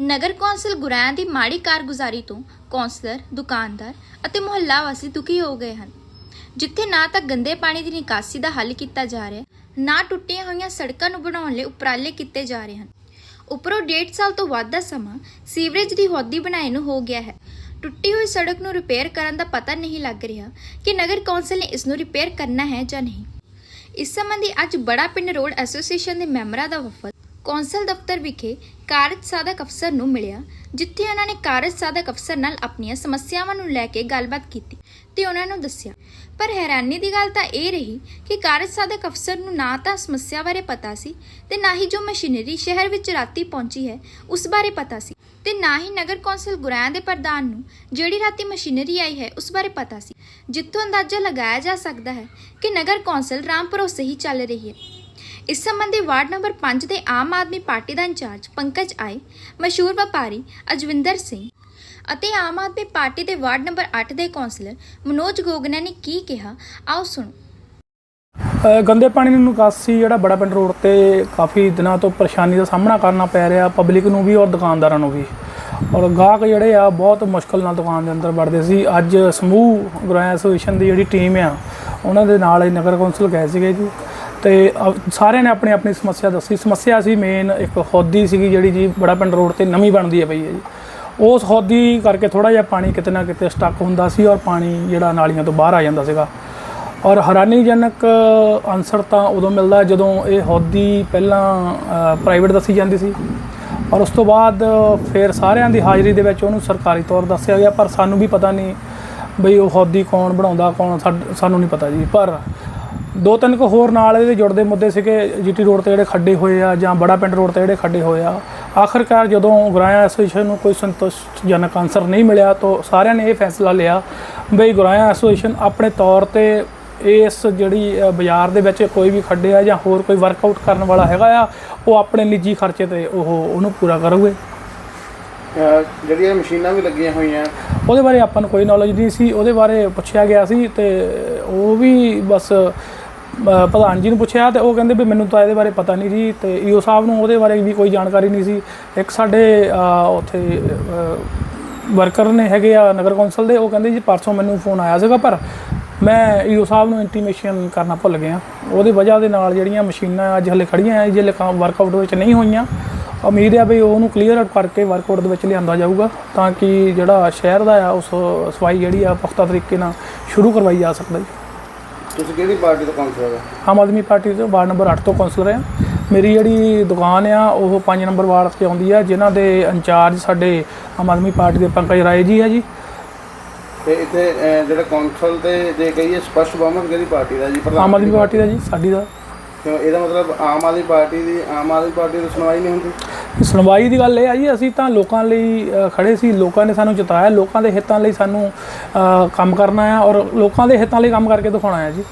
ਨਗਰ council ਗੁਰਾਇਆ ਦੀ ਮਾੜੀ ਕਾਰਗੁਜ਼ਾਰੀ ਤੋਂ ਕੌਂਸਲਰ, ਦੁਕਾਨਦਾਰ ਅਤੇ ਮੁਹੱਲਾ ਵਾਸੀ ਦੁਖੀ ਹੋ ਗਏ ਹਨ। ਜਿੱਥੇ ਨਾ ਤਾਂ ਗੰਦੇ ਪਾਣੀ ਦੀ ਨਿਕਾਸੀ ਦਾ ਹੱਲ ਕੀਤਾ ਜਾ ਰਿਹਾ ਨਾ ਟੁੱਟੀਆਂ ਹੋਈਆਂ ਸੜਕਾਂ ਨੂੰ ਬਣਾਉਣ ਲਈ ਉਪਰਾਲੇ ਕੀਤੇ ਜਾ ਰਹੇ ਹਨ। ਉਪਰੋਂ ਡੇਢ ਸਾਲ ਤੋਂ ਵੱਧ ਦਾ ਸਮਾਂ ਸੀਵਰੇਜ ਦੀ ਹੌਦੀ ਬਣਾਏ ਨੂੰ ਹੋ ਗਿਆ ਹੈ। ਟੁੱਟੀ ਹੋਈ ਸੜਕ ਨੂੰ ਰਿਪੇਅਰ ਕਰਨ ਦਾ ਪਤਾ ਨਹੀਂ ਲੱਗ ਰਿਹਾ ਕਿ ਨਗਰ ਕੌਂਸਲ ਨੇ ਇਸ ਨੂੰ ਰਿਪੇਅਰ ਕਰਨਾ ਹੈ ਜਾਂ ਨਹੀਂ। ਇਸ ਸੰਬੰਧੀ ਅੱਜ ਬੜਾ ਪਿੰਡ ਰੋਡ ਐਸੋਸੀਏਸ਼ਨ ਦੇ ਮੈਂਬਰਾਂ ਦਾ ਵਫਦ ਕੌਂਸਲ ਦਫ਼ਤਰ ਵਿਖੇ ਕਾਰਜ ਸਾਧਕ ਅਫਸਰ ਨੂੰ ਮਿਲਿਆ, ਜਿੱਥੇ ਉਹਨਾਂ ਨੇ ਕਾਰਜ ਸਾਧਕ ਅਫਸਰ ਨਾਲ ਆਪਣੀਆਂ ਸਮੱਸਿਆਵਾਂ ਨੂੰ ਲੈ ਕੇ ਗੱਲਬਾਤ ਕੀਤੀ ਤੇ ਉਹਨਾਂ ਨੂੰ ਦੱਸਿਆ। ਪਰ ਹੈਰਾਨੀ ਦੀ ਗੱਲ ਤਾਂ ਇਹ ਰਹੀ ਕਿ ਕਾਰਜ ਸਾਧਕ ਅਫਸਰ ਨੂੰ ਨਾ ਤਾਂ ਸਮੱਸਿਆ ਬਾਰੇ ਪਤਾ ਸੀ ਤੇ ਨਾ ਹੀ ਜੋ ਮਸ਼ੀਨਰੀ ਸ਼ਹਿਰ ਵਿੱਚ ਰਾਤੀ ਪਹੁੰਚੀ ਹੈ, ਉਸ ਬਾਰੇ ਪਤਾ ਸੀ ਤੇ ਨਾ ਹੀ ਨਗਰ ਕੌਂਸਲ ਗੁਰਾਇਆ ਦੇ ਪ੍ਰਧਾਨ ਨੂੰ ਜਿਹੜੀ ਰਾਤੀ ਮਸ਼ੀਨਰੀ ਆਈ ਹੈ, ਉਸ ਬਾਰੇ ਪਤਾ ਸੀ। ਜਿੱਥੋਂ ਅੰਦਾਜ਼ਾ ਲਗਾਇਆ ਜਾ ਸਕਦਾ ਹੈ ਕਿ ਨਗਰ ਕੌਂਸਲ ਰਾਮ ਭਰੋਸੇ ਹੀ ਚੱਲ ਰਹੀ ਹੈ। ਇਸ ਸੰਬੰਧੀ ਵਾਰਡ ਨੰਬਰ 5 ਦੇ ਆਮ ਆਦਮੀ ਪਾਰਟੀ ਦਾ ਇੰਚਾਰਜ ਪੰਕਜ ਆਏ ਮਸ਼ਹੂਰ ਵਪਾਰੀ ਅਜਵਿੰਦਰ ਸਿੰਘ ਅਤੇ ਆਮ ਆਦਮੀ ਪਾਰਟੀ ਦੇ ਵਾਰਡ ਨੰਬਰ 8 ਦੇ ਕੌਂਸਲਰ ਮਨੋਜ ਗੋਗਨਾ ਨੇ ਕੀ ਕਿਹਾ, ਆਓ ਸੁਣੋ। ਗੰਦੇ ਪਾਣੀ ਨੂੰ ਨਿਕਾਸੀ ਜਿਹੜਾ ਬੜਾ ਪਿੰਡ ਰੋਡ ਤੇ ਕਾਫੀ ਦਿਨਾਂ ਤੋਂ ਪਰੇਸ਼ਾਨੀ ਦਾ ਸਾਹਮਣਾ ਕਰਨਾ ਪੈ ਰਿਹਾ, ਪਬਲਿਕ ਨੂੰ ਵੀ ਔਰ ਦੁਕਾਨਦਾਰਾਂ ਨੂੰ ਵੀ। ਔਰ ਗਾਹਕ ਜਿਹੜੇ ਆ, ਬਹੁਤ ਮੁਸ਼ਕਲ ਨਾਲ ਦੁਕਾਨ ਦੇ ਅੰਦਰ ਵੜਦੇ ਸੀ। ਅੱਜ ਸਮੂਹ ਗੁਰਾਇਆ ਐਸੋਸੀਏਸ਼ਨ ਦੀ ਜਿਹੜੀ ਟੀਮ ਆ, ਉਹਨਾਂ ਦੇ ਨਾਲ ਨਗਰ ਕੌਂਸਲ ਗਏ ਸੀਗੇ ਜੀ। ਤੇ ਅ, ਸਾਰਿਆਂ ਨੇ ਆਪਣੀ ਆਪਣੀ ਸਮੱਸਿਆ ਦੱਸੀ। ਸਮੱਸਿਆ ਸੀ ਮੇਨ ਇੱਕ ਹੌਦੀ ਸੀਗੀ ਜਿਹੜੀ ਜੀ ਬੜਾ ਪਿੰਡ ਰੋਡ ਤੇ ਨਵੀਂ ਬਣਦੀ ਹੈ ਪਈ ਹੈ ਜੀ। ਉਸ ਹੌਦੀ ਕਰਕੇ ਥੋੜਾ ਜਿਹਾ ਪਾਣੀ ਕਿਤੇ ਨਾ ਕਿਤੇ ਸਟਕ ਹੁੰਦਾ ਸੀ ਔਰ ਪਾਣੀ ਜਿਹੜਾ ਨਾਲੀਆਂ ਤੋਂ ਬਾਹਰ ਆ ਜਾਂਦਾ ਸੀਗਾ। ਔਰ ਹੈਰਾਨੀਜਨਕ ਆਨਸਰ ਤਾਂ ਉਦੋਂ ਮਿਲਦਾ ਜਦੋਂ ਇਹ ਹੌਦੀ ਪਹਿਲਾਂ ਪ੍ਰਾਈਵੇਟ ਦੱਸੀ ਜਾਂਦੀ ਸੀ। ਔਰ ਉਸ ਤੋਂ ਬਾਅਦ ਫਿਰ ਸਾਰਿਆਂ ਦੀ ਹਾਜ਼ਰੀ ਦੇ ਵਿੱਚ ਉਹਨੂੰ ਸਰਕਾਰੀ ਤੌਰ ਦੱਸਿਆ ਗਿਆ ਪਰ ਸਾਨੂੰ ਵੀ ਪਤਾ ਨਹੀਂ ਬਈ ਉਹ ਹੌਦੀ ਕੌਣ ਬਣਾਉਂਦਾ ਕੌਣ ਸਾਡ- ਸਾਨੂੰ ਨਹੀਂ ਪਤਾ ਜੀ। ਪਰ ਦੋ ਤਿੰਨ ਕੁ ਹੋਰ ਨਾਲ ਇਹਦੇ ਜੁੜਦੇ ਮੁੱਦੇ ਸੀਗੇ ਜੀਟੀ ਰੋਡ ਤੇ ਜਿਹੜੇ ਖੱਡੇ ਹੋਏ ਆ ਜਾਂ ਬੜਾ ਪਿੰਡ ਰੋਡ ਤੇ ਜਿਹੜੇ ਖੱਡੇ ਹੋਏ ਆ। ਆਖਰਕਾਰ ਜਦੋਂ ਗੁਰਾਇਆ ਐਸੋਸੀਏਸ਼ਨ ਨੂੰ ਕੋਈ ਸੰਤੁਸ਼ਟਜਨਕ ਆਨਸਰ ਨਹੀਂ ਮਿਲਿਆ ਤਾਂ ਸਾਰਿਆਂ ਨੇ ਇਹ ਫੈਸਲਾ ਲਿਆ ਬਈ ਗੁਰਾਇਆ ਐਸੋਸੀਏਸ਼ਨ ਆਪਣੇ ਤੌਰ ਤੇ ਇਸ ਜਿਹੜੀ ਬਾਜ਼ਾਰ ਦੇ ਵਿੱਚ ਕੋਈ ਵੀ ਖੱਡੇ ਆ ਜਾਂ ਹੋਰ ਕੋਈ ਵਰਕਆਊਟ ਕਰਨ ਵਾਲਾ ਹੈਗਾ ਆ ਉਹ ਆਪਣੇ ਨਿੱਜੀ ਖਰਚੇ ਤੇ ਉਹ ਉਹਨੂੰ ਪੂਰਾ ਕਰੂਗੇ। ਜਿਹੜੀਆਂ ਮਸ਼ੀਨਾਂ ਵੀ ਲੱਗੀਆਂ ਹੋਈਆਂ। ਉਹਦੇ ਬਾਰੇ ਆਪਾਂ ਨੂੰ ਕੋਈ ਨੌਲੇਜ ਨਹੀਂ ਸੀ ਉਹਦੇ ਬਾਰੇ ਪੁੱਛਿਆ ਗਿਆ ਸੀ ਤੇ ਉਹ ਵੀ ਬਸ ਪ੍ਰਧਾਨ ਜੀ ਨੂੰ ਪੁੱਛਿਆ ਤੇ ਉਹ ਕਹਿੰਦੇ ਵੀ ਮੈਨੂੰ ਤਾਂ ਇਹਦੇ ਬਾਰੇ ਪਤਾ ਨਹੀਂ ਜੀ ਤੇ ਈਓ ਸਾਹਿਬ ਨੂੰ ਉਹਦੇ ਬਾਰੇ ਵੀ ਕੋਈ ਜਾਣਕਾਰੀ ਨਹੀਂ ਸੀ। ਇੱਕ ਸਾਡੇ ਉੱਥੇ ਵਰਕਰ ਨੇ ਹੈਗੇ ਆ ਨਗਰ ਕੌਂਸਲ ਦੇ, ਉਹ ਕਹਿੰਦੇ ਜੀ ਪਰਸੋਂ ਮੈਨੂੰ ਫੋਨ ਆਇਆ ਸੀਗਾ, ਪਰ ਮੈਂ ਈਓ ਸਾਹਿਬ ਨੂੰ ਇੰਟੀਮੇਸ਼ਨ ਕਰਨਾ ਭੁੱਲ ਗਿਆ। ਉਹਦੀ ਵਜ੍ਹਾ ਦੇ ਨਾਲ ਜਿਹੜੀਆਂ ਮਸ਼ੀਨਾਂ ਅੱਜ ਹਲੇ ਖੜੀਆਂ ਆ, ਜੇ ਕੰਮ ਵਰਕਆਊਟ ਵਿੱਚ ਨਹੀਂ ਹੋਈਆਂ, ਉਮੀਦ ਹੈ ਵੀ ਉਹਨੂੰ ਕਲੀਅਰ ਆਊਟ ਕਰਕੇ ਵਰਕਆਊਟ ਦੇ ਵਿੱਚ ਲਿਆਂਦਾ ਜਾਊਗਾ, ਤਾਂ ਕਿ ਜਿਹੜਾ ਸ਼ਹਿਰ ਦਾ ਆ, ਉਸ ਸਫ਼ਾਈ ਜਿਹੜੀ ਆ, ਪੁਖਤਾ ਤਰੀਕੇ ਨਾਲ ਸ਼ੁਰੂ ਕਰਵਾਈ ਜਾ ਸਕਦਾ। ਜੀ ਤੁਸੀਂ ਕਿਹੜੀ ਪਾਰਟੀ ਤੋਂ ਕਾਉਂਸਲਰ ਹੋ? ਆਮ ਆਦਮੀ ਪਾਰਟੀ ਤੋਂ ਵਾਰਡ ਨੰਬਰ 8 ਤੋਂ ਕੌਂਸਲਰ ਆ ਮੇਰੀ ਜਿਹੜੀ ਦੁਕਾਨ ਆ ਉਹ 5 ਨੰਬਰ ਵਾਰਡ ਤੇ ਆਉਂਦੀ ਆ ਜਿਨ੍ਹਾਂ ਦੇ ਇੰਚਾਰਜ ਸਾਡੇ ਆਮ ਆਦਮੀ ਪਾਰਟੀ ਦੇ ਪੰਕਜ ਰਾਏ ਜੀ ਆ ਜੀ। ਤੇ ਇੱਥੇ ਅਹ, ਜਿਹੜਾ ਕਾਉਂਸਲ ਤੇ ਜੇ ਕਹੀਏ ਸਪਸ਼ਟ ਬਹੁਮਤ ਕਿਹੜੀ ਪਾਰਟੀ ਦਾ ਜੀ? ਆਮ ਆਦਮੀ ਪਾਰਟੀ ਦਾ ਜੀ ਸਾਡੀ ਦਾ। ਕਿਉਂ? ਇਹਦਾ ਮਤਲਬ ਆਮ ਆਦਮੀ ਪਾਰਟੀ ਦੀ ਆਮ ਆਦਮੀ ਪਾਰਟੀ ਦੀ ਸੁਣਵਾਈ ਨਹੀਂ ਹੁੰਦੀ? ਸੁਣਵਾਈ ਦੀ ਗੱਲ ਇਹ ਆ ਜੀ ਅਸੀਂ ਤਾਂ ਲੋਕਾਂ ਲਈ ਅ, ਖੜੇ ਸੀ। ਲੋਕਾਂ ਨੇ ਸਾਨੂੰ ਜਿਤਾਇਆ। ਲੋਕਾਂ ਦੇ ਹਿੱਤਾਂ ਲਈ ਸਾਨੂੰ ਕੰਮ ਕਰਨਾ ਆ ਔਰ ਲੋਕਾਂ ਦੇ ਹਿੱਤਾਂ ਲਈ ਕੰਮ ਕਰਕੇ ਦਿਖਾਉਣਾ ਆ ਜੀ।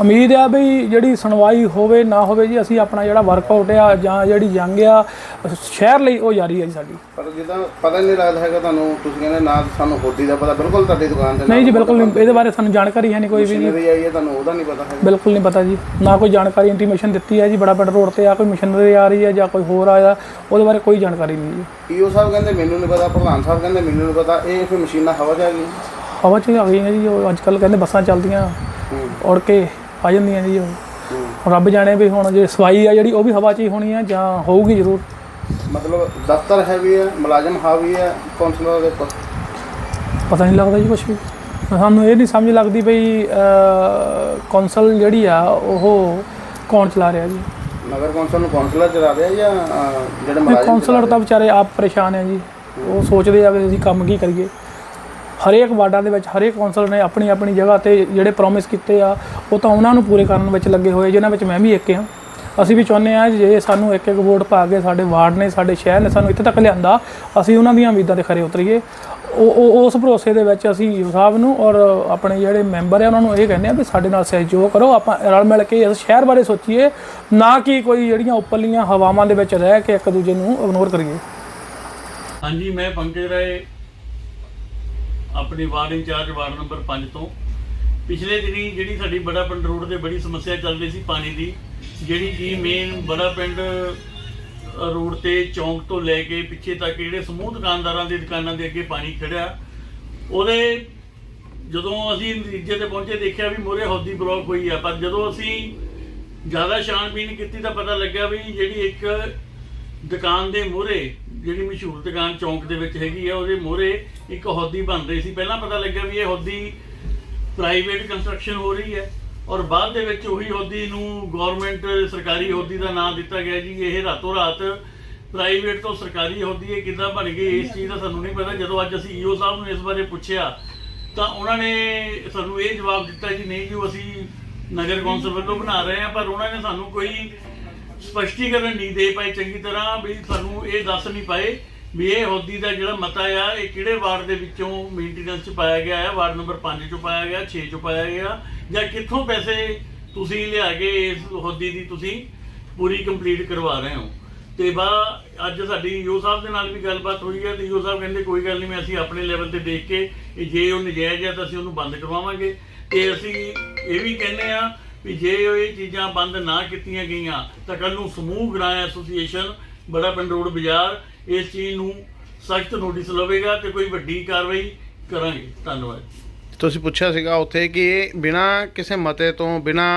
ਉਮੀਦ ਆ ਵੀ ਜਿਹੜੀ ਸੁਣਵਾਈ ਹੋਵੇ ਨਾ ਹੋਵੇ ਜੀ ਅਸੀਂ ਆਪਣਾ ਜਿਹੜਾ ਵਰਕਆਊਟ ਆ ਜਾਂ ਜਿਹੜੀ ਜੰਗ ਆ ਸ਼ਹਿਰ ਲਈ ਉਹ ਜਾਰੀ ਹੈ ਜੀ ਸਾਡੀ। ਪਰ ਜਿੱਦਾਂ ਪਤਾ ਹੀ ਨਹੀਂ ਲੱਗਦਾ ਹੈਗਾ ਤੁਹਾਨੂੰ ਤੁਸੀਂ ਕਹਿੰਦੇ ਨਾ ਸਾਨੂੰ ਹੋਦੀ ਦਾ ਪਤਾ ਬਿਲਕੁਲ ਤੁਹਾਡੀ ਦੁਕਾਨ ਤੇ ਨਹੀਂ ਜੀ ਬਿਲਕੁਲ ਨਹੀਂ ਇਹਦੇ ਬਾਰੇ ਸਾਨੂੰ ਜਾਣਕਾਰੀ ਹੈ ਨਹੀਂ ਕੋਈ ਵੀ ਜੀ ਮਸ਼ੀਨਰੀ ਆਈ ਹੈ ਤੁਹਾਨੂੰ ਉਹਦਾ ਨਹੀਂ ਪਤਾ ਹੈਗਾ। ਬਿਲਕੁਲ ਨਹੀਂ ਪਤਾ ਜੀ ਨਾ ਕੋਈ ਜਾਣਕਾਰੀ ਇੰਟੀਮੇਸ਼ਨ ਦਿੱਤੀ ਹੈ ਜੀ ਬੜਾ ਪਿੰਡ ਰੋਡ ਤੇ ਆ ਕੋਈ ਮਸ਼ੀਨਰੀ ਆ ਰਹੀ ਹੈ ਜਾਂ ਕੋਈ ਹੋਰ ਆਇਆ ਉਹਦੇ ਬਾਰੇ ਕੋਈ ਜਾਣਕਾਰੀ ਨਹੀਂ ਜੀ। ਈਓ ਸਾਹਿਬ ਕਹਿੰਦੇ ਮੈਨੂੰ ਨਹੀਂ ਪਤਾ ਪ੍ਰਧਾਨ ਸਾਹਿਬ ਕਹਿੰਦੇ ਮੈਨੂੰ ਨਹੀਂ ਪਤਾ ਇਹ ਫਿਰ ਮਸ਼ੀਨਾਂ ਹਵਾ 'ਚ ਆ ਗਈਆਂ। ਹਵਾ 'ਚ ਆ ਗਈਆਂ ਜੀ ਉਹ ਅੱਜ ਕੱਲ ਕਹਿੰਦੇ ਬੱਸਾਂ ਚੱਲਦੀਆਂ ਹੂੰ। ਉੜ ਕੇ। ਆ ਜਾਂਦੀਆਂ ਜੀ ਉਹ। ਹੂੰ। ਰੱਬ ਜਾਣੇ ਵੀ ਹੁਣ ਜੇ ਸਫ਼ਾਈ ਆ ਜਿਹੜੀ ਉਹ ਵੀ ਹਵਾ 'ਚ ਹੀ ਹੋਣੀ ਆ ਜਾਂ ਹੋਊਗੀ ਜ਼ਰੂਰ। ਮਤਲਬ ਦਫ਼ਤਰ ਹੈਵੀ ਹੈ ਮੁਲਾਜ਼ਮ ਹਾਵੀ ਹੈ ਕਾਉਂਸਲਰ ਦੇ ਪਤਾ ਨਹੀਂ ਲੱਗਦਾ ਜੀ ਕੁਝ ਵੀ। ਸਾਨੂੰ ਇਹ ਨਹੀਂ ਸਮਝ ਲੱਗਦੀ ਬਈ ਕੌਂਸਲ ਜਿਹੜੀ ਆ ਉਹ ਕੌਣ ਚਲਾ ਰਿਹਾ ਜੀ? ਨਗਰ ਕੌਂਸਲ ਨੂੰ ਕੌਂਸਲਰ ਚਲਾ ਰਿਹਾ ਜਾਂ ਜਿਹੜੇ ਮੁਲਾਜ਼ਮ ਕੌਂਸਲਰ ਤਾਂ ਵਿਚਾਰੇ ਆਪ ਪਰੇਸ਼ਾਨ ਆ ਜੀ। ਉਹ ਸੋਚਦੇ ਆ ਵੀ ਅਸੀਂ ਕੰਮ ਕੀ ਕਰੀਏ। ਹਰੇਕ ਵਾਰਡਾਂ ਦੇ ਵਿੱਚ ਹਰੇਕ ਕੌਂਸਲਰ ਨੇ ਆਪਣੀ ਆਪਣੀ ਜਗ੍ਹਾ ਤੇ ਜਿਹੜੇ ਪ੍ਰੋਮਿਸ ਕੀਤੇ ਆ, ਉਹ ਤਾਂ ਉਹਨਾਂ ਨੂੰ ਪੂਰੇ ਕਰਨ ਵਿੱਚ ਲੱਗੇ ਹੋਏ, ਜਿਨ੍ਹਾਂ ਵਿੱਚ ਮੈਂ ਵੀ ਇੱਕ ਹਾਂ। ਅਸੀਂ ਵੀ ਚਾਹੁੰਦੇ ਆ ਜੇ ਸਾਨੂੰ ਇੱਕ ਇੱਕ ਵੋਟ ਪਾ ਕੇ ਸਾਡੇ ਵਾਰਡ ਨੇ, ਸਾਡੇ ਸ਼ਹਿਰ ਨੇ ਸਾਨੂੰ ਇੱਥੇ ਤੱਕ ਲਿਆਂਦਾ, ਅਸੀਂ ਉਹਨਾਂ ਦੀਆਂ ਉਮੀਦਾਂ ਤੇ ਖਰੇ ਉਤਰੀਏ। ਉਹ, ਉਹ- ਉਸ ਭਰੋਸੇ ਦੇ ਵਿੱਚ ਅਸੀਂ ਈਓ ਸਾਹਿਬ ਨੂੰ ਔਰ ਆਪਣੇ ਜਿਹੜੇ ਮੈਂਬਰ ਆ, ਉਹਨਾਂ ਨੂੰ ਇਹ ਕਹਿੰਦੇ ਆ ਵੀ ਸਾਡੇ ਨਾਲ ਸਹਿਯੋਗ ਕਰੋ, ਆਪਾਂ ਰਲ ਮਿਲ ਕੇ ਇਸ ਸ਼ਹਿਰ ਬਾਰੇ ਸੋਚੀਏ, ਨਾ ਕਿ ਕੋਈ ਜਿਹੜੀਆਂ ਉੱਪਰਲੀਆਂ ਹਵਾਵਾਂ ਦੇ ਵਿੱਚ ਰਹਿ ਕੇ ਇੱਕ ਦੂਜੇ ਨੂੰ ਇਗਨੋਰ ਕਰੀਏ। ਹਾਂਜੀ, ਮੈਂ ਪੰਕਜ ਰਾਏ ਆਪਣੀ ਵਾਰਡ ਇੰਚਾਰਜ ਵਾਰਡ ਨੰਬਰ 5 ਤੋਂ। ਪਿਛਲੇ ਦਿਨੀ ਜਿਹੜੀ ਸਾਡੀ ਬੜਾ ਪਿੰਡ ਰੋਡ ਤੇ ਬੜੀ ਸਮੱਸਿਆ ਚੱਲ ਰਹੀ ਸੀ ਪਾਣੀ ਦੀ, ਜਿਹੜੀ ਕਿ ਮੇਨ ਬੜਾ ਪਿੰਡ ਰੋਡ ਤੇ ਚੌਂਕ ਤੋਂ ਲੈ ਕੇ ਪਿੱਛੇ ਤੱਕ ਜਿਹੜੇ ਸਮੂਹ ਦੁਕਾਨਦਾਰਾਂ ਦੀ ਦੁਕਾਨਾਂ ਦੇ ਅੱਗੇ ਪਾਣੀ ਖੜਿਆ। ਉਹਦੇ ਜਦੋਂ ਅਸੀਂ ਨਤੀਜੇ ਤੇ ਪਹੁੰਚੇ, ਦੇਖਿਆ ਵੀ ਮੋਰੇ ਹੌਦੀ ਬਲੌਕ ਹੋਈ ਆ, ਪਰ ਜਦੋਂ ਅਸੀਂ ਜ਼ਿਆਦਾ ਛਾਣਬੀਣ ਕੀਤੀ ਤਾਂ ਪਤਾ ਲੱਗਿਆ ਵੀ ਜਿਹੜੀ ਇੱਕ ਦੁਕਾਨ ਦੇ ਮੋਹਰੇ, ਜਿਹੜੀ ਮਸ਼ਹੂਰ ਦੁਕਾਨ ਚੌਂਕ ਦੇ ਵਿੱਚ ਹੈਗੀ ਆ, ਉਹਦੇ ਮੋਹਰੇ ਇੱਕ ਹੌਦੀ ਬਣ ਰਹੀ ਸੀ। ਪਹਿਲਾਂ ਪਤਾ ਲੱਗਿਆ ਵੀ ਇਹ ਹੌਦੀ ਪ੍ਰਾਈਵੇਟ ਕੰਸਟਰਕਸ਼ਨ ਹੋ ਰਹੀ ਹੈ ਔਰ ਬਾਅਦ ਦੇ ਵਿੱਚ ਉਹੀ ਹੌਦੀ ਨੂੰ ਗਵਰਨਮੈਂਟ ਸਰਕਾਰੀ ਹੌਦੀ ਦਾ ਨਾਮ ਦਿੱਤਾ ਗਿਆ ਜੀ। ਇਹ ਰਾਤੋਂ ਰਾਤ ਪ੍ਰਾਈਵੇਟ ਤੋਂ ਸਰਕਾਰੀ ਹੌਦੀ ਇਹ ਕਿੱਦਾਂ ਬਣ ਗਈ, ਇਸ ਚੀਜ਼ ਦਾ ਸਾਨੂੰ ਨਹੀਂ ਪਤਾ। ਜਦੋਂ ਅੱਜ ਅਸੀਂ ਈਓ ਸਾਹਿਬ ਨੂੰ ਇਸ ਬਾਰੇ ਪੁੱਛਿਆ, ਤਾਂ ਉਹਨਾਂ ਨੇ ਸਾਨੂੰ ਇਹ ਜਵਾਬ ਦਿੱਤਾ ਜੀ, ਨਹੀਂ ਜੀ ਅਸੀਂ ਨਗਰ ਕੌਂਸਲ ਵੱਲੋਂ ਬਣਾ ਰਹੇ ਹਾਂ, ਪਰ ਉਹਨਾਂ ਨੇ ਸਾਨੂੰ ਕੋਈ ਸਪਸ਼ਟੀਕਰਨ ਨਹੀਂ ਦੇ ਪਾਏ ਚੰਗੀ ਤਰ੍ਹਾਂ ਵੀ ਸਾਨੂੰ ਇਹ ਦੱਸ ਨਹੀਂ ਪਾਏ ਵੀ ਇਹ ਹੌਦੀ ਦਾ ਜਿਹੜਾ ਮਤਾ ਆ, ਇਹ ਕਿਹੜੇ ਵਾਰਡ ਦੇ ਵਿੱਚੋਂ ਮੇਨਟੇਨੈਂਸ ਚ ਪਾਇਆ ਗਿਆ ਹੈ ਵਾਰਡ ਨੰਬਰ 5 ਚੋਂ ਪਾਇਆ ਗਿਆ 6 ਚੋਂ ਪਾਇਆ ਗਿਆ ਜਾਂ ਕਿੱਥੋਂ ਪੈਸੇ ਤੁਸੀਂ ਲਿਆ ਕੇ ਇਸ ਹੌਦੀ ਦੀ ਤੁਸੀਂ ਪੂਰੀ ਕੰਪਲੀਟ ਕਰਵਾ ਰਹੇ ਹੋ? ਤੇ ਬਾ, ਅੱਜ ਸਾਡੀ ਯੋ ਸਾਹਿਬ ਦੇ ਨਾਲ ਵੀ ਗੱਲਬਾਤ ਹੋਈ ਹੈ ਤੇ ਯੋ ਸਾਹਿਬ ਕਹਿੰਦੇ ਕੋਈ ਗੱਲ ਨਹੀਂ, ਮੈਂ ਅਸੀਂ ਆਪਣੇ ਲੈਵਲ ਤੇ ਦੇਖ ਕੇ ਜੇ ਉਹ ਨਜਾਇਜ਼ ਹੈ ਤਾਂ ਅਸੀਂ ਉਹਨੂੰ ਬੰਦ ਕਰਵਾਵਾਂਗੇ। ਤੇ ਅਸੀਂ ਇਹ ਵੀ ਕਹਿੰਦੇ ਆ ਵੀ ਜੇ ਉਹ ਇਹ ਚੀਜ਼ਾਂ ਬੰਦ ਨਾ ਕੀਤੀਆਂ ਗਈਆਂ ਤਾਂ ਕੱਲ ਨੂੰ ਸਮੂਹ ਗ੍ਰਾਂ ਐਸੋਸੀਏਸ਼ਨ ਬੜਾ ਪਿੰਡ ਰੋਡ ਬਾਜ਼ਾਰ ਇਸ ਚੀਜ਼ ਨੂੰ ਸਖਤ ਨੋਟਿਸ ਲਵੇਗਾ ਤੇ ਕੋਈ ਵੱਡੀ ਕਾਰਵਾਈ ਕਰਾਂਗੇ। ਧੰਨਵਾਦ। ਤੁਸੀਂ ਪੁੱਛਿਆ ਸੀਗਾ ਉੱਥੇ ਕਿ ਇਹ ਬਿਨਾ ਕਿਸੇ ਮਤੇ ਤੋਂ ਬਿਨਾ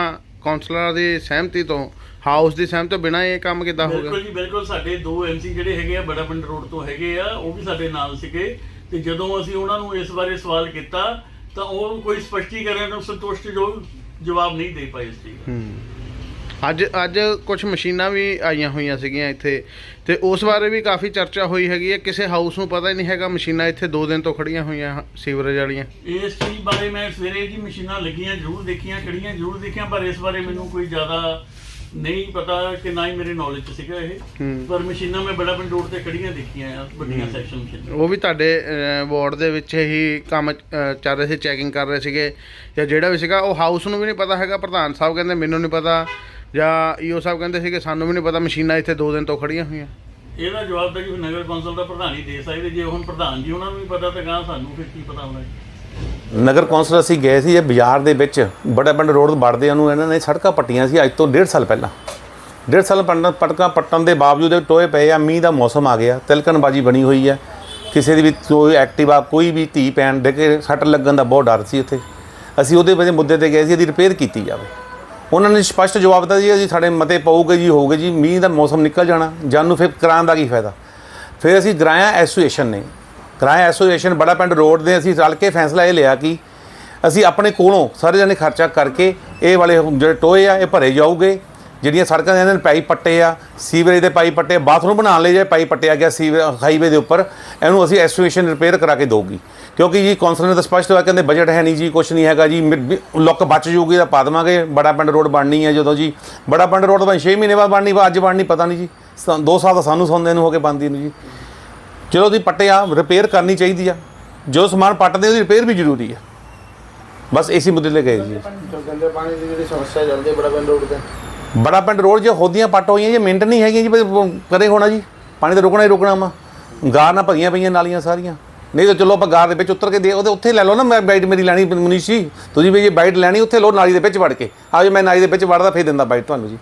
ਕਾਉਂਸਲਰ ਦੀ ਸਹਿਮਤੀ ਤੋਂ ਹਾਊਸ ਦੀ ਸਹਿਮਤੀ ਤੋਂ ਬਿਨਾ ਇਹ ਕੰਮ ਕਿੱਦਾਂ ਹੋ ਗਿਆ ਬਿਲਕੁਲ ਜੀ ਬਿਲਕੁਲ ਸਾਡੇ ਦੋ ਐਮਸੀ ਜਿਹੜੇ ਹੈਗੇ ਆ ਬੜਾ ਪਿੰਡ ਰੋਡ ਤੋਂ ਹੈਗੇ ਆ ਉਹ ਵੀ ਸਾਡੇ ਨਾਲ ਸੀਗੇ। ਤੇ ਜਦੋਂ ਅਸੀਂ ਉਹਨਾਂ ਨੂੰ ਇਸ ਬਾਰੇ ਸਵਾਲ ਕੀਤਾ ਤਾਂ ਉਹ ਕੋਈ ਸਪਸ਼ਟੀਕਰਨ ਨੂੰ ਸੰਤੁਸ਼ਟਯੋਗ ਜਵਾਬ ਨਹੀਂ ਦੇ ਪਾਏ ਇਸ ਚੀਜ਼ ਦਾ। ਅੱਜ ਅੱਜ ਕੁਝ ਮਸ਼ੀਨਾਂ ਵੀ ਆਈਆਂ ਹੋਈਆਂ ਸੀਗੀਆਂ ਇੱਥੇ ਤੇ ਉਸ ਬਾਰੇ ਵੀ ਕਾਫੀ ਚਰਚਾ ਹੋਈ ਹੈਗੀ ਹੈ। ਕਿਸੇ ਹਾਊਸ ਨੂੰ ਪਤਾ ਹੀ ਨਹੀਂ ਹੈਗਾ ਮਸ਼ੀਨਾਂ ਇੱਥੇ 2 ਦਿਨ ਤੋਂ ਖੜੀਆਂ ਹੋਈਆਂ ਸੀਵਰੇਜ ਵਾਲੀਆਂ। ਇਸ ਚੀਜ਼ ਬਾਰੇ ਮੈਂ ਸਵੇਰੇ ਜੀ ਮਸ਼ੀਨਾਂ ਲੱਗੀਆਂ ਜ਼ਰੂਰ ਦੇਖੀਆਂ ਕਿਹੜੀਆਂ ਜ਼ਰੂਰ ਦੇਖੀਆਂ ਪਰ ਇਸ ਬਾਰੇ ਮੈਨੂੰ ਕੋਈ ਜ਼ਿਆਦਾ ਨਹੀਂ ਪਤਾ ਕਿ ਨਾ ਹੀ ਮੇਰੇ ਨੌਲੇਜ 'ਚ ਸੀਗਾ ਇਹ। ਪਰ ਮਸ਼ੀਨਾਂ ਮੈਂ ਬੜਾ ਪਿੰਡ ਰੋਡ ਤੇ ਖੜੀਆਂ ਦੇਖੀਆਂ ਆ ਵੱਡੀਆਂ ਸੈਕਸ਼ਨ ਮਸ਼ੀਨਾਂ ਉਹ ਵੀ ਤੁਹਾਡੇ ਵਾਰਡ ਦੇ ਵਿੱਚ ਹੀ ਕੰਮ ਚੱਲ ਰਹੇ ਸੀ ਚੈਕਿੰਗ ਕਰ ਰਹੇ ਸੀਗੇ। ਜਾਂ ਜਿਹੜਾ ਵੀ ਸੀਗਾ ਉਹ ਹਾਊਸ ਨੂੰ ਵੀ ਨਹੀਂ ਪਤਾ ਹੈਗਾ ਪ੍ਰਧਾਨ ਸਾਹਿਬ ਕਹਿੰਦੇ ਮੈਨੂੰ ਨਹੀਂ ਪਤਾ। ਜਾਂ ਈਓ ਸਾਹਿਬ ਕਹਿੰਦੇ ਸੀਗੇ ਸਾਨੂੰ ਵੀ ਨਹੀਂ ਪਤਾ ਮਸ਼ੀਨਾਂ ਇੱਥੇ 2 ਦਿਨ ਤੋਂ ਖੜੀਆਂ ਹੋਈਆਂ। ਇਹਦਾ ਜਵਾਬ ਤਾਂ ਜੀ ਨਗਰ ਕੌਂਸਲ ਦਾ ਪ੍ਰਧਾਨ ਹੀ ਦੇ ਸਕਦੇ। ਜੇ ਹੁਣ ਪ੍ਰਧਾਨ ਜੀ ਉਹਨਾਂ ਨੂੰ ਵੀ ਪਤਾ ਤਾਂ ਗਾਂ ਸਾਨੂੰ ਫਿਰ ਕੀ ਪਤਾ ਹੋਣਾ ਜੀ। ਨਗਰ ਕੌਂਸਲ ਅਸੀਂ ਗਏ ਸੀ ਇਹ ਬਾਜ਼ਾਰ ਦੇ ਵਿੱਚ, ਬੜਾ ਪਿੰਡ ਰੋਡ ਵੜਦੇ ਉਹਨੂੰ ਇਹਨਾਂ ਨੇ ਸੜਕਾਂ ਪੱਟੀਆਂ ਸੀ ਅੱਜ ਤੋਂ ਡੇਢ ਸਾਲ ਪਹਿਲਾਂ। ਡੇਢ ਸਾਲ ਪਟਣ ਪਟਕਾਂ ਪੱਟਣ ਦੇ ਬਾਵਜੂਦ ਟੋਏ ਪਏ ਆ, ਮੀਂਹ ਦਾ ਮੌਸਮ ਆ ਗਿਆ, ਤਿਲਕਣਬਾਜੀ ਬਣੀ ਹੋਈ ਹੈ ਕਿਸੇ ਦੀ ਵੀ ਕੋਈ ਐਕਟਿਵਾ ਕੋਈ ਵੀ ਧੀ ਪੈਣ ਦੇ ਕੇ ਸੱਟ ਲੱਗਣ ਦਾ ਬਹੁਤ ਡਰ ਸੀ ਉੱਥੇ। ਅਸੀਂ ਉਹਦੇ ਵਜੇ ਮੁੱਦੇ ਤੇ ਗਏ ਸੀ, ਇਹਦੀ ਰਿਪੇਅਰ ਕੀਤੀ ਜਾਵੇ। ਉਹਨਾਂ ਨੇ ਸਪਸ਼ਟ ਜਵਾਬ ਦਿੱਤਾ ਜੀ, ਅਸੀਂ ਸਾਡੇ ਮਤੇ ਪਊਗੇ ਜੀ, ਹੋਊਗੇ ਜੀ, ਮੀਂਹ ਦਾ ਮੌਸਮ ਨਿਕਲ ਜਾਣਾ ਜਾਨ ਨੂੰ ਫਿਰ ਕਰਾਉਣ ਦਾ ਕੀ ਫਾਇਦਾ। ਫਿਰ ਅਸੀਂ ਗਰਾਇਆ ਐਸੋਸੀਏਸ਼ਨ ਨੇ ਗਰਾਇਆ ਐਸੋਸੀਏਸ਼ਨ ਬੜਾ ਪਿੰਡ ਰੋਡ ਦੇ ਅਸੀਂ ਰਲ ਕੇ ਫੈਸਲਾ ਇਹ ਲਿਆ ਕਿ ਅਸੀਂ ਆਪਣੇ ਕੋਲੋਂ ਸਾਰੇ ਜਣੇ ਖਰਚਾ ਕਰਕੇ ਇਹ ਵਾਲੇ ਜਿਹੜੇ ਟੋਏ ਆ, ਇਹ ਭਰੇ ਜਾਊਗੇ। ਜਿਹੜੀਆਂ ਸੜਕਾਂ ਦੇ ਇਹਨਾਂ ਨੇ ਪਾਈਪ ਪੱਟੇ ਆ, ਸੀਵਰੇਜ ਦੇ ਪਾਈਪ ਪੱਟੇ ਬਾਥਰੂਮ ਬਣਾਉਣ ਲਈ ਜੇ ਪਾਈਪ ਪੱਟਿਆ ਗਿਆ ਸੀਵਰ ਹਾਈਵੇ ਦੇ ਉੱਪਰ, ਇਹਨੂੰ ਅਸੀਂ ਐਸੋਸੀਏਸ਼ਨ ਰਿਪੇਅਰ ਕਰਾ ਕੇ ਦਊਗੀ। ਕਿਉਂਕਿ ਜੀ ਕੌਂਸਲ ਨੇ ਤਾਂ ਸਪਸ਼ਟ ਹੋਇਆ ਕਹਿੰਦੇ ਬਜਟ ਹੈ ਨਹੀਂ ਜੀ ਕੁਝ ਨਹੀਂ ਹੈਗਾ ਜੀ, ਮਿ- ਲੁੱਕ ਬਚ ਜੂਗੀ ਤਾਂ ਪਾ ਦੇਵਾਂਗੇ। ਬੜਾ ਪਿੰਡ ਰੋਡ ਬਣਨੀ ਹੈ ਜਦੋਂ ਜੀ। ਬੜਾ ਪਿੰਡ ਰੋਡ ਤਾਂ 6 ਮਹੀਨੇ ਬਾਅਦ ਬਣਨੀ ਵਾ ਅੱਜ ਬਣਨੀ, ਪਤਾ ਨਹੀਂ ਜੀ। 2 ਸਾਲ ਤਾਂ ਸਾਨੂੰ ਸੁਣਦੇ ਨੂੰ ਹੋ ਕੇ ਬਣਦੀ ਨੂੰ ਜੀ। ਚਲੋ ਦੀ ਪੱਟਿਆ ਰਿਪੇਅਰ ਕਰਨੀ ਚਾਹੀਦੀ ਆ। ਜੋ ਸਮਾਨ ਪੱਟਦੇ ਉਹਦੀ ਰਿਪੇਅਰ ਵੀ ਜ਼ਰੂਰੀ ਆ। ਬਸ ਇਸੇ ਮੁੱਦੇ ਲੈ ਗਏ ਜੀ। ਗੰਦੇ ਪਾਣੀ ਦੀ ਜਿਹੜੀ ਸਮੱਸਿਆ ਚੱਲਦੀ ਹੈ ਬੜਾ ਪਿੰਡ ਰੋਡ ਤੇ ਬੜਾ ਪਿੰਡ ਰੋਡ ਜੇ ਹੋਦੀਆਂ ਪੱਟ ਹੋਈਆਂ ਜੇ ਮਿੰਟ ਨਹੀਂ ਹੈਗੀਆਂ ਜੀ ਕਰੇ ਹੋਣਾ ਜੀ। ਪਾਣੀ ਤਾਂ ਰੁਕਣਾ ਹੀ ਰੁਕਣਾ ਵਾ। ਗਾਰ ਨਾਲ ਭਰੀਆਂ ਪਈਆਂ ਨਾਲੀਆਂ ਸਾਰੀਆਂ। ਨਹੀਂ ਤਾਂ ਚਲੋ ਆਪਾਂ ਗਾਰ ਦੇ ਵਿੱਚ ਉਤਰ ਕੇ ਦੇ ਉਹਦੇ ਉੱਥੇ ਲੈ ਲਓ ਨਾ ਮੈਂ ਬਾਈਟ ਮੇਰੀ ਲੈਣੀ ਮਨੀਸ਼। ਜੀ ਤੁਸੀਂ ਵੀ ਜੇ ਬਾਈਟ ਲੈਣੀ ਉੱਥੇ ਲਓ ਨਾਲੀ ਦੇ ਵਿੱਚ ਵੜ ਕੇ। ਆਜੋ ਮੈਂ ਨਾਲੀ ਦੇ ਵਿੱਚ ਵੜਦਾ ਫੇਰ ਦਿੰਦਾ ਬਾਈਟ ਤੁਹਾਨੂੰ ਜੀ।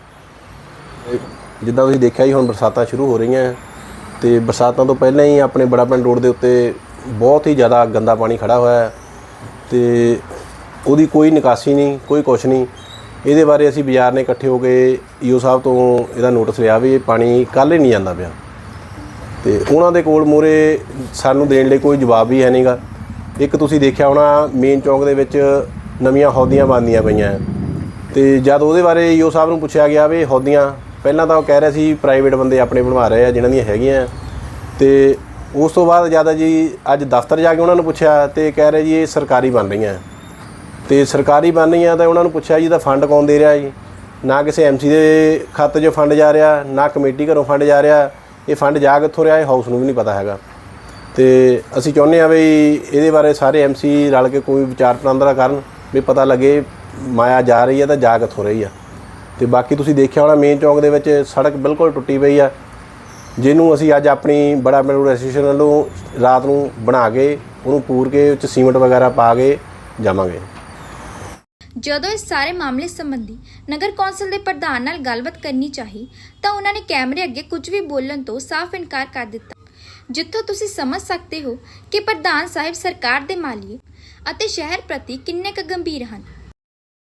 ਜਿੱਦਾਂ ਤੁਸੀਂ ਦੇਖਿਆ ਹੀ ਹੁਣ ਬਰਸਾਤਾਂ ਸ਼ੁਰੂ ਹੋ ਰਹੀਆਂ। ਤੇ ਬਰਸਾਤਾਂ ਤੋਂ ਪਹਿਲਾਂ ਹੀ ਆਪਣੇ ਬੜਾ ਪਿੰਡ ਰੋਡ ਦੇ ਉੱਤੇ ਬਹੁਤ ਹੀ ਜ਼ਿਆਦਾ ਗੰਦਾ ਪਾਣੀ ਖੜਾ ਹੋਇਆ ਹੈ ਤੇ ਉਹਦੀ ਕੋਈ ਨਿਕਾਸੀ ਨਹੀਂ, ਕੋਈ ਕੁਛ ਨਹੀਂ। ਇਹਦੇ ਬਾਰੇ ਅਸੀਂ ਬਾਜ਼ਾਰ ਨੇ ਇਕੱਠੇ ਹੋ ਕੇ ਈਓ ਸਾਹਿਬ ਤੋਂ ਇਹਦਾ ਨੋਟਿਸ ਲਿਆ ਵੀ ਇਹ ਪਾਣੀ ਕੱਲ੍ਹ ਹੀ ਨਹੀਂ ਜਾਂਦਾ ਪਿਆ। ਤੇ ਉਹਨਾਂ ਦੇ ਕੋਲ ਮੂਰੇ ਸਾਨੂੰ ਦੇਣ ਲਈ ਕੋਈ ਜਵਾਬ ਵੀ ਹੈ ਨਹੀਂਗਾ। ਇੱਕ ਤੁਸੀਂ ਦੇਖਿਆ ਹੋਣਾ ਮੇਨ ਚੌਂਕ ਦੇ ਵਿੱਚ ਨਵੀਆਂ ਹੌਦੀਆਂ ਬਣਦੀਆਂ ਪਈਆਂ ਹੈ। ਤੇ ਜਦ ਉਹਦੇ ਬਾਰੇ ਈਓ ਸਾਹਿਬ ਨੂੰ ਪੁੱਛਿਆ ਗਿਆ ਵੀ ਹੌਦੀਆਂ ਪਹਿਲਾਂ ਤਾਂ ਉਹ ਕਹਿ ਰਿਹਾ ਸੀ ਪ੍ਰਾਈਵੇਟ ਬੰਦੇ ਆਪਣੇ ਬਣਵਾ ਰਹੇ ਆ ਜਿਨ੍ਹਾਂ ਦੀਆਂ ਹੈਗੀਆਂ ਤੇ ਉਸ ਤੋਂ ਬਾਅਦ ਜ਼ਿਆਦਾ ਜੀ ਅੱਜ ਦਫ਼ਤਰ ਜਾ ਕੇ ਉਹਨਾਂ ਨੂੰ ਪੁੱਛਿਆ ਤੇ ਕਹਿ ਰਹੇ ਜੀ ਇਹ ਸਰਕਾਰੀ ਬਣ ਰਹੀਆਂ। ਤੇ ਸਰਕਾਰੀ ਬਣ ਰਹੀਆਂ ਤਾਂ ਉਹਨਾਂ ਨੂੰ ਪੁੱਛਿਆ ਜੀ ਦਾ ਫੰਡ ਕੌਣ ਦੇ ਰਿਹਾ ਜੀ? ਨਾ ਕਿਸੇ ਐਮਸੀ ਦੇ ਖਾਤੇ 'ਚੋਂ ਫੰਡ ਜਾ ਰਿਹਾ, ਨਾ ਕਮੇਟੀ ਘਰੋਂ ਫੰਡ ਜਾ ਰਿਹਾ। ਇਹ ਫੰਡ ਜਾ ਕਿੱਥੋਂ ਰਿਹਾ, ਇਹ ਹਾਊਸ ਨੂੰ ਵੀ ਨਹੀਂ ਪਤਾ ਹੈਗਾ। ਤੇ ਅਸੀਂ ਚਾਹੁੰਦੇ ਆ ਵੀ ਇਹਦੇ ਬਾਰੇ ਸਾਰੇ ਐਮਸੀ ਰਲ ਕੇ ਕੋਈ ਵਿਚਾਰ ਵਟਾਂਦਰਾ ਕਰਨ, ਵੀ ਪਤਾ ਲੱਗੇ ਮਾਇਆ ਜਾ ਰਹੀ ਹੈ ਤਾਂ ਜਾ ਕਿੱਥੋਂ ਰਹੀ ਆ। ਤੇ ਬਾਕੀ ਤੁਸੀਂ ਦੇਖਿਆ ਹੋਣਾ ਮੇਨ ਚੌਂਕ ਦੇ ਵਿੱਚ ਸੜਕ ਬਿਲਕੁਲ ਟੁੱਟੀ ਪਈ ਆ, ਜਿਹਨੂੰ ਅਸੀਂ ਅੱਜ ਆਪਣੀ ਬੜਾ ਪਿੰਡ ਐਸੋਸੀਏਸ਼ਨ ਵੱਲੋਂ ਰਾਤ ਨੂੰ ਬਣਾ ਕੇ, ਉਹਨੂੰ ਪੂਰ ਕੇ, ਉਹ ਸੀਮੈਂਟ ਵਗੈਰਾ ਪਾ ਕੇ ਜਾਵਾਂਗੇ। ਜਦੋਂ ਇਸ ਸਾਰੇ ਮਾਮਲੇ ਸੰਬੰਧੀ ਨਗਰ ਕੌਂਸਲ ਦੇ ਪ੍ਰਧਾਨ ਨਾਲ ਗੱਲਬਾਤ ਕਰਨੀ ਚਾਹੀ, ਤਾਂ ਉਹਨਾਂ ਨੇ ਕੈਮਰੇ ਅੱਗੇ ਕੁਝ ਵੀ ਬੋਲਣ ਤੋਂ ਸਾਫ਼ ਇਨਕਾਰ ਕਰ ਦਿੱਤਾ। ਜਿੱਥੋਂ ਤੁਸੀਂ ਸਮਝ ਸਕਦੇ ਹੋ ਕਿ ਪ੍ਰਧਾਨ ਸਾਹਿਬ ਸਰਕਾਰ ਦੇ ਮਾਲੀਏ ਅਤੇ ਸ਼ਹਿਰ ਪ੍ਰਤੀ ਕਿੰਨੇ ਕੁ ਗੰਭੀਰ ਹਨ।